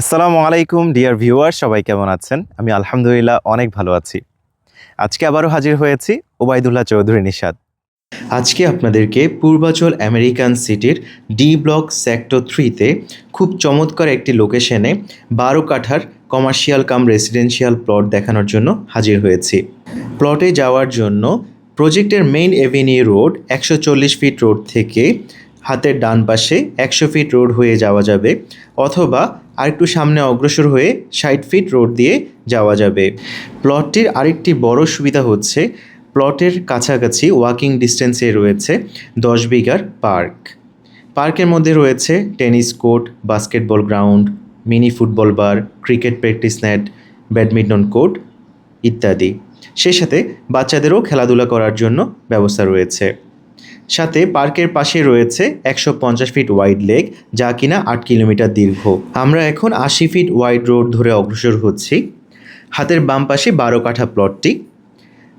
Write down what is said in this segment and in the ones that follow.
আসসালামু আলাইকুম, dear viewer সবাই কেমন আছেন? আমি আলহামদুলিল্লাহ অনেক ভালো আছি। আজকে আবারও হাজির হয়েছি ওবায়দুল্লাহ চৌধুরী নিষাদ আজকে আপনাদেরকে পূর্বাচল আমেরিকান সিটির ডি ব্লক সেক্টর থ্রিতে খুব চমৎকার একটি লোকেশনে বারো কাঠার কমার্শিয়াল কাম রেসিডেন্সিয়াল প্লট দেখানোর জন্য হাজির হয়েছি। প্লটে যাওয়ার জন্য প্রজেক্টের মেইন এভিনিউ রোড একশো চল্লিশ ফিট রোড থেকে হাতের ডান পাশে একশো ফিট রোড হয়ে যাওয়া যাবে অথবা আরেকটু সামনে অগ্রসর হয়ে ষাট ফিট রোড দিয়ে যাওয়া যাবে। প্লটটির আরেকটি বড় সুবিধা হচ্ছে, প্লটের কাছাকাছি ওয়াকিং ডিস্টেন্সে রয়েছে দশ বিঘার পার্ক পার্কের মধ্যে রয়েছে tennis court basketball ground mini football bar cricket practice net badminton court ইত্যাদি। সেই সাথে বাচ্চাদেরও খেলাধুলা করার জন্য ব্যবস্থা রয়েছে। সাথে পার্কের পাশে রয়েছে একশো পঞ্চাশ ফিট ওয়াইড লেক, যা কিনা আট কিলোমিটার দীর্ঘ। আমরা এখন আশি ফিট ওয়াইড রোড ধরে অগ্রসর হচ্ছি। হাতের বাম পাশে বারো কাঠা প্লটটি।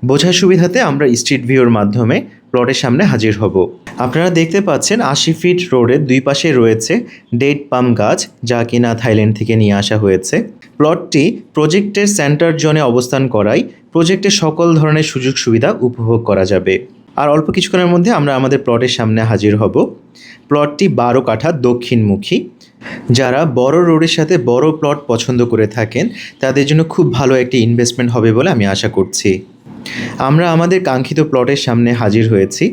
বোঝার সুবিধাতে আমরা স্ট্রিট ভিউর মাধ্যমে প্লটের সামনে হাজির হব। আপনারা দেখতে পাচ্ছেন আশি ফিট রোডের দুই পাশে রয়েছে ডেট পাম গাছ, যা কিনা থাইল্যান্ড থেকে নিয়ে আসা হয়েছে। প্লটটি প্রজেক্টের সেন্টার জোনে অবস্থান করায় প্রজেক্টে সকল ধরনের সুযোগ সুবিধা উপভোগ করা যাবে। আর অল্প কিছুক্ষণের মধ্যে আমরা আমাদের প্লটের সামনে হাজির হব। প্লটটি বারো কাঠা দক্ষিণমুখী। যারা বড় রোডের সাথে বড় প্লট পছন্দ করে থাকেন, তাদের জন্য খুব ভালো একটি ইনভেস্টমেন্ট হবে বলে আমি আশা করছি। আমরা আমাদের কাঙ্ক্ষিত প্লটের সামনে হাজির হয়েছি।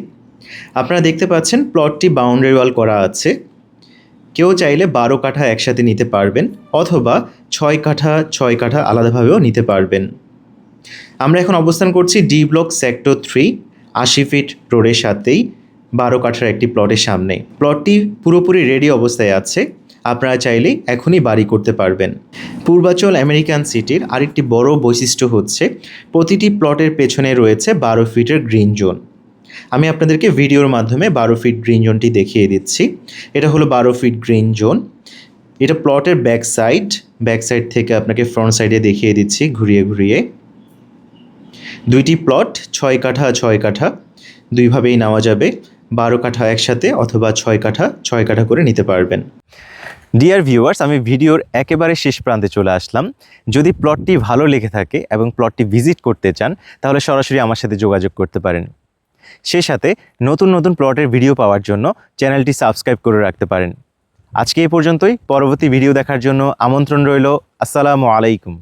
আপনারা দেখতে পাচ্ছেন প্লটটি বাউন্ডারি ওয়াল করা আছে। কেউ চাইলে বারো কাঠা একসাথে নিতে পারবেন, অথবা ছয় কাঠা ছয় কাঠা আলাদাভাবেও নিতে পারবেন। আমরা এখন অবস্থান করছি ডি ব্লক সেক্টর থ্রি আশি ফিট রোডের সাথেই বারো কাঠার একটি প্লটের সামনে। প্লটটি পুরোপুরি রেডি অবস্থায় আছে। আপনারা চাইলে এখনই বাড়ি করতে পারবেন। পূর্বাচল আমেরিকান সিটির আরেকটি বড় বৈশিষ্ট্য হচ্ছে, প্রতিটি প্লটের পেছনে রয়েছে বারো ফিটের গ্রিন জোন। আমি আপনাদেরকে ভিডিওর মাধ্যমে বারো ফিট গ্রিন জোনটি দেখিয়ে দিচ্ছি। এটা হলো বারো ফিট গ্রিন জোন। এটা প্লটের ব্যাক সাইড ব্যাক সাইড থেকে আপনাকে ফ্রন্ট সাইডে দেখিয়ে দিচ্ছি ঘুরিয়ে ঘুরিয়ে। দুইটি প্লট ছয় কাঠা ছয় কাঠা। দুইভাবেই নেওয়া যাবে। বারো কাঠা একসাথে অথবা ছয় কাঠা ছয় কাঠা করে নিতে পারবেন। ডিয়ার ভিউয়ার্স আমি ভিডিওর একেবারে শেষ প্রান্তে চলে আসলাম। যদি প্লটটি ভালো লেগে থাকে এবং প্লটটি ভিজিট করতে চান, তাহলে সরাসরি আমার সাথে যোগাযোগ করতে পারেন। সেই সাথে নতুন নতুন প্লটের ভিডিও পাওয়ার জন্য চ্যানেলটি সাবস্ক্রাইব করে রাখতে পারেন। আজকে এই পর্যন্তই। পরবর্তী ভিডিও দেখার জন্য আমন্ত্রণ রইল। আসসালামু আলাইকুম।